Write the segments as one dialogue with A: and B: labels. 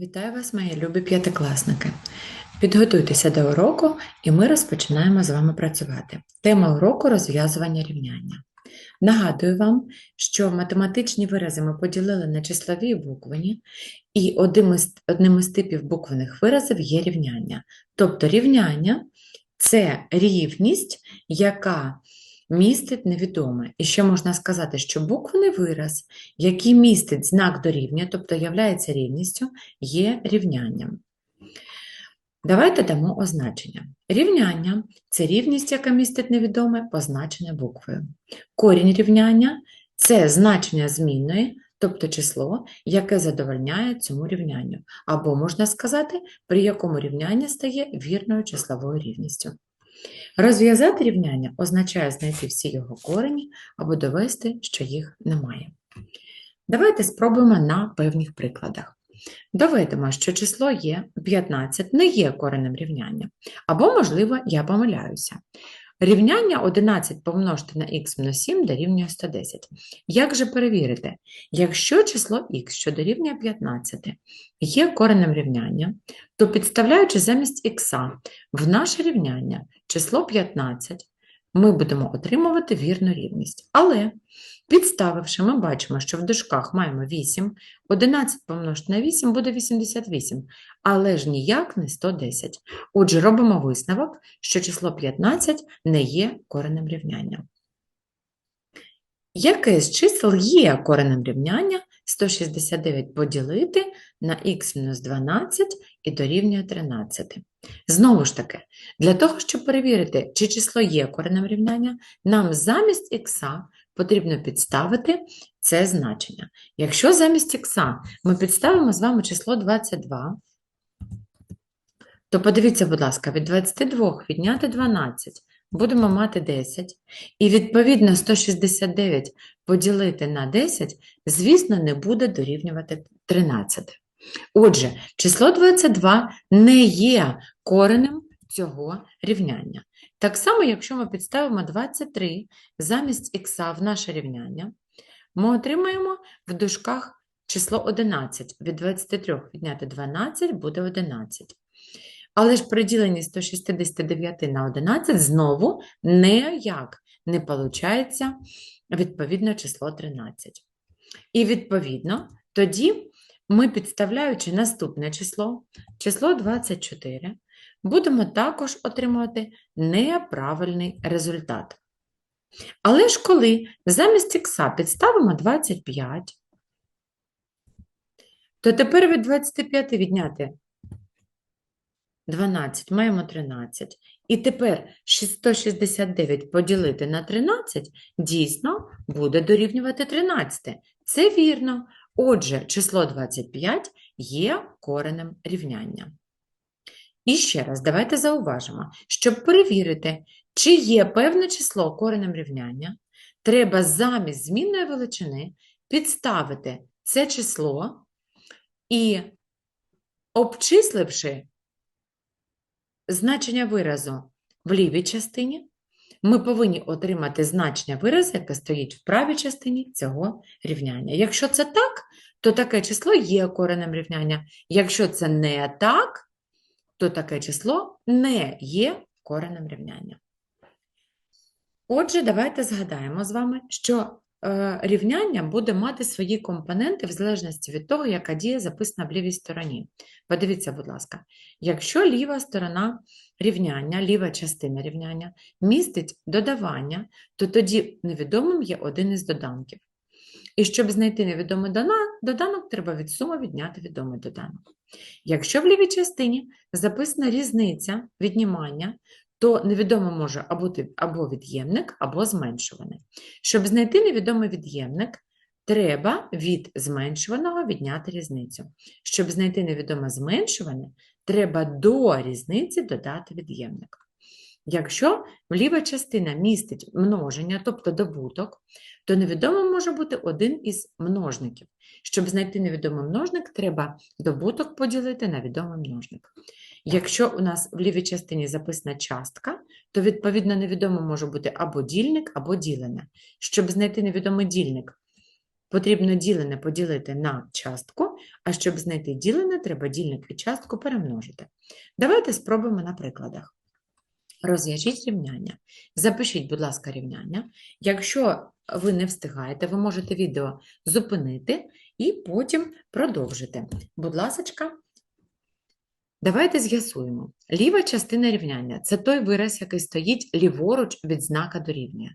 A: Вітаю вас, мої любі п'ятикласники. Підготуйтеся до уроку, і ми розпочинаємо з вами працювати. Тема уроку розв'язування рівняння. Нагадую вам, що математичні вирази ми поділили на числові і буквені, і одним із, одним із типів буквених виразів є рівняння. Тобто рівняння це рівність, яка містить невідоме. І ще можна сказати, що буквений вираз, який містить знак дорівнює, тобто являється рівністю, є рівнянням. Давайте дамо означення. Рівняння це рівність, яка містить невідоме, позначене буквою. Корінь рівняння це значення змінної, тобто число, яке задовольняє цьому рівнянню, або можна сказати, при якому рівняння стає вірною числовою рівністю. Розв'язати рівняння означає знайти всі його корені або довести, що їх немає. Давайте спробуємо на певних прикладах. Доведемо, що число є 15 не є коренем рівняння. Або, можливо, я помиляюся. Рівняння 11 помножити на х мінус 7 дорівнює 110. Як же перевірити? Якщо число х, що дорівнює 15, є коренем рівняння, то підставляючи замість х в наше рівняння число 15, ми будемо отримувати вірну рівність. Але підставивши, ми бачимо, що в дужках маємо 8, 11 помножити на 8 буде 88, але ж ніяк не 110. Отже, робимо висновок, що число 15 не є коренем рівняння. Яке з чисел є коренем рівняння 169 поділити на х-12 і дорівнює 13? Знову ж таки, для того, щоб перевірити, чи число є коренем рівняння, нам замість х потрібно підставити це значення. Якщо замість х ми підставимо з вами число 22, то подивіться, будь ласка, від 22 відняти 12 будемо мати 10. І відповідно 169 поділити на 10, звісно, не буде дорівнювати 13. Отже, число 22 не є коренем цього рівняння. Так само, якщо ми підставимо 23 замість х в наше рівняння, ми отримаємо в дужках число 11. Від 23 відняти 12 буде 11. Але ж при діленні 169 на 11 знову ніяк не виходить відповідно число 13. І відповідно тоді ми, підставляючи наступне число, число 24, будемо також отримувати неправильний результат. Але ж коли замість х підставимо 25, то тепер від 25 відняти 12, маємо 13. І тепер 169 поділити на 13 дійсно буде дорівнювати 13. Це вірно. Отже, число 25 є коренем рівняння. І ще раз, давайте зауважимо, щоб перевірити, чи є певне число коренем рівняння, треба замість змінної величини підставити це число і, обчисливши значення виразу в лівій частині, ми повинні отримати значення виразу, яке стоїть в правій частині цього рівняння. Якщо це так, то таке число є коренем рівняння. Якщо це не так, то таке число не є коренем рівняння. Отже, давайте згадаємо з вами, що рівняння буде мати свої компоненти в залежності від того, яка дія записана в лівій стороні. Подивіться, будь ласка, якщо ліва сторона рівняння, ліва частина рівняння містить додавання, то тоді невідомим є один із доданків. І щоб знайти невідомий доданок, треба від суми відняти відомий доданок. Якщо в лівій частині записана різниця віднімання, то невідомо може бути або від'ємник, або зменшуваний. Щоб знайти невідомий від'ємник, треба від зменшуваного відняти різницю. Щоб знайти невідоме зменшуване, треба до різниці додати від'ємник. Якщо ліва частина містить множення, тобто добуток, то невідомим може бути один із множників. Щоб знайти невідомий множник, треба добуток поділити на відомий множник. Якщо у нас в лівій частині записана частка, то відповідно невідомо може бути або дільник, або ділене. Щоб знайти невідомий дільник, потрібно ділене поділити на частку, а щоб знайти ділене, треба дільник і частку перемножити. Давайте спробуємо на прикладах. Розв'яжіть рівняння. Запишіть, будь ласка, рівняння. Якщо ви не встигаєте, ви можете відео зупинити і потім продовжити. Будь ласка, давайте з'ясуємо. Ліва частина рівняння це той вираз, який стоїть ліворуч від знака дорівнює.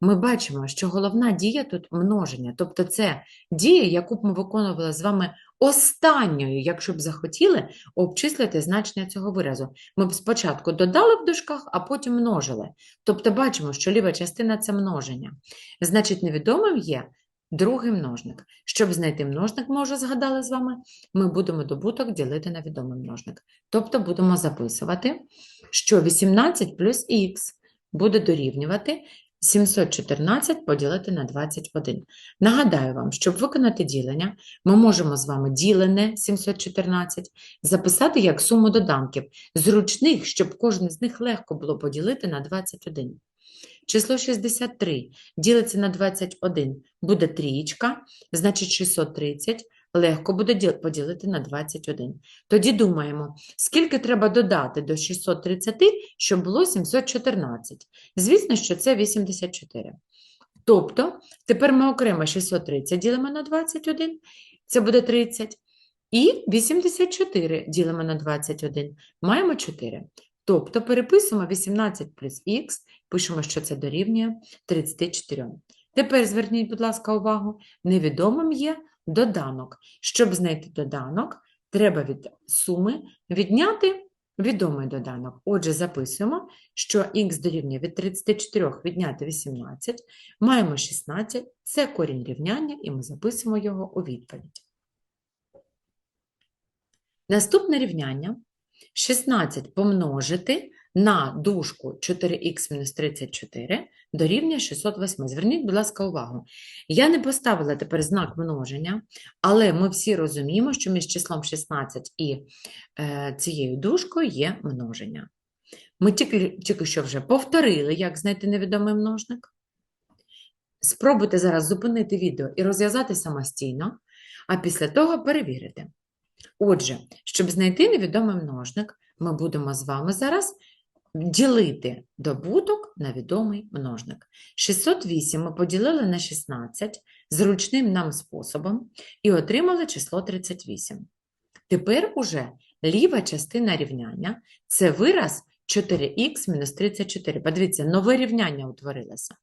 A: Ми бачимо, що головна дія тут множення, тобто це дія, яку б ми виконували з вами останньою, якщо б захотіли обчислити значення цього виразу. Ми б спочатку додали в дужках, а потім множили. Тобто бачимо, що ліва частина це множення. Значить, невідомим є другий множник. Щоб знайти множник, ми вже згадали з вами, ми будемо добуток ділити на відомий множник. Тобто будемо записувати, що 18 плюс х буде дорівнювати 714 поділити на 21. Нагадаю вам, щоб виконати ділення, ми можемо з вами ділене 714 записати як суму доданків, зручних, щоб кожен з них легко було поділити на 21. Число 63 ділиться на 21, буде трієчка, значить 630 легко буде поділити на 21. Тоді думаємо, скільки треба додати до 630, щоб було 714. Звісно, що це 84. Тобто, тепер ми окремо 630 ділимо на 21, це буде 30. І 84 ділимо на 21, маємо 4. Тобто переписуємо 18 плюс х, пишемо, що це дорівнює 34. Тепер зверніть, будь ласка, увагу, невідомим є доданок. Щоб знайти доданок, треба від суми відняти відомий доданок. Отже, записуємо, що х дорівнює від 34 відняти 18, маємо 16, це корінь рівняння, і ми записуємо його у відповідь. Наступне рівняння 16 помножити на дужку 4х-34 дорівнює 608. Зверніть, будь ласка, увагу. Я не поставила тепер знак множення, але ми всі розуміємо, що між числом 16 і е, цією дужкою є множення. Ми тільки, тільки що вже повторили, як знайти невідомий множник. Спробуйте зараз зупинити відео і розв'язати самостійно, а після того перевірити. Отже, щоб знайти невідомий множник, ми будемо з вами зараз ділити добуток на відомий множник. 608 ми поділили на 16 зручним нам способом і отримали число 38. Тепер уже ліва частина рівняння – це вираз 4х мінус 34. Подивіться, нове рівняння утворилося.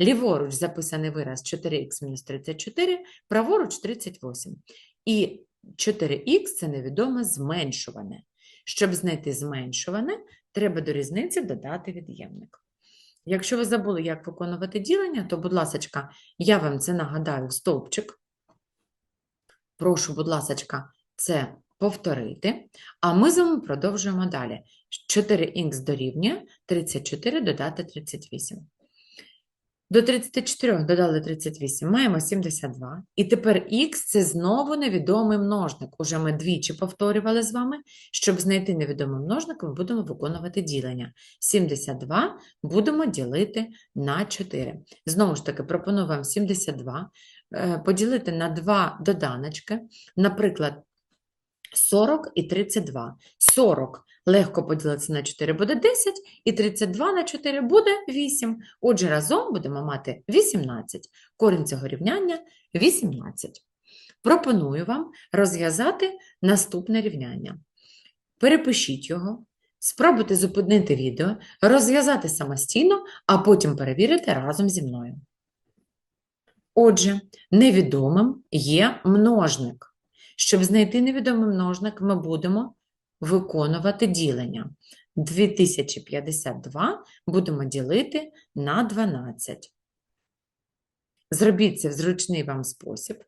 A: Ліворуч записаний вираз 4х мінус 34, праворуч 38. І 4х – це невідоме зменшуване. Щоб знайти зменшуване, треба до різниці додати від'ємник. Якщо ви забули, як виконувати ділення, то, будь ласка, я вам це нагадаю в стовпчик. Прошу, будь ласка, це повторити. А ми з вами продовжуємо далі. 4х дорівнює 34 додати 38. До 34 додали 38, маємо 72. І тепер х – це знову невідомий множник. Уже ми двічі повторювали з вами. Щоб знайти невідомий множник, ми будемо виконувати ділення. 72 будемо ділити на 4. Знову ж таки, пропоную вам 72 е, поділити на два доданочки, наприклад, 40 і 32. 40 легко поділитися на 4 буде 10, і 32 на 4 буде 8. Отже, разом будемо мати 18. Корінь цього рівняння 18. Пропоную вам розв'язати наступне рівняння. Перепишіть його, спробуйте зупинити відео, розв'язати самостійно, а потім перевірити разом зі мною. Отже, невідомим є множник. Щоб знайти невідомий множник, ми будемо виконувати ділення. 2052 будемо ділити на 12. Зробіть це в зручний вам спосіб.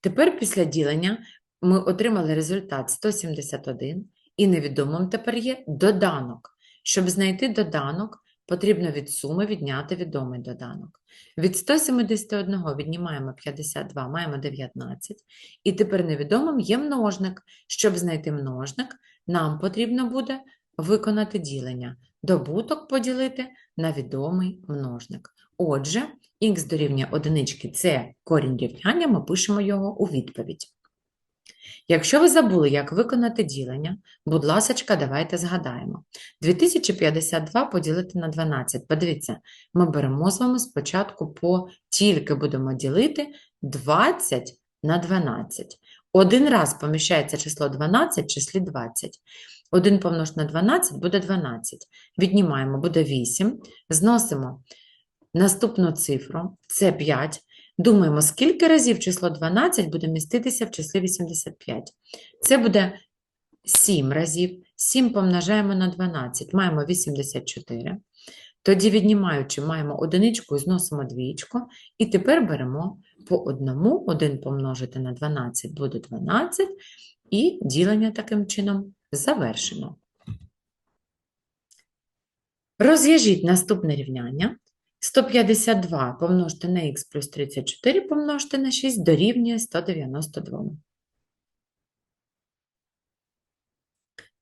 A: Тепер після ділення ми отримали результат 171, і невідомим тепер є доданок. Щоб знайти доданок, потрібно від суми відняти відомий доданок. Від 171 віднімаємо 52, маємо 19. І тепер невідомим є множник. Щоб знайти множник, нам потрібно буде виконати ділення. Добуток поділити на відомий множник. Отже, х дорівнює одинички – це корінь рівняння, ми пишемо його у відповідь. Якщо ви забули, як виконати ділення, будь ласочка, давайте згадаємо. 2052 поділити на 12. Подивіться, ми беремо з вами спочатку по тільки будемо ділити 20 на 12. Один раз поміщається число 12 в числі 20. 1 помнож на 12 буде 12. Віднімаємо, буде 8. Зносимо наступну цифру, це 5. Думаємо, скільки разів число 12 буде міститися в числі 85. Це буде 7 разів. 7 помножаємо на 12, маємо 84. Тоді, віднімаючи, маємо одиничку і зносимо двічку. І тепер беремо по одному, 1 помножити на 12 буде 12, і ділення таким чином завершено. Розв'яжіть наступне рівняння. 152 помножити на х плюс 34 помножити на 6 дорівнює 192.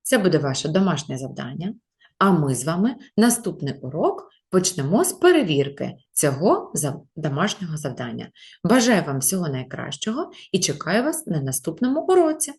A: Це буде ваше домашнє завдання. А ми з вами наступний урок почнемо з перевірки цього домашнього завдання. Бажаю вам всього найкращого і чекаю вас на наступному уроці.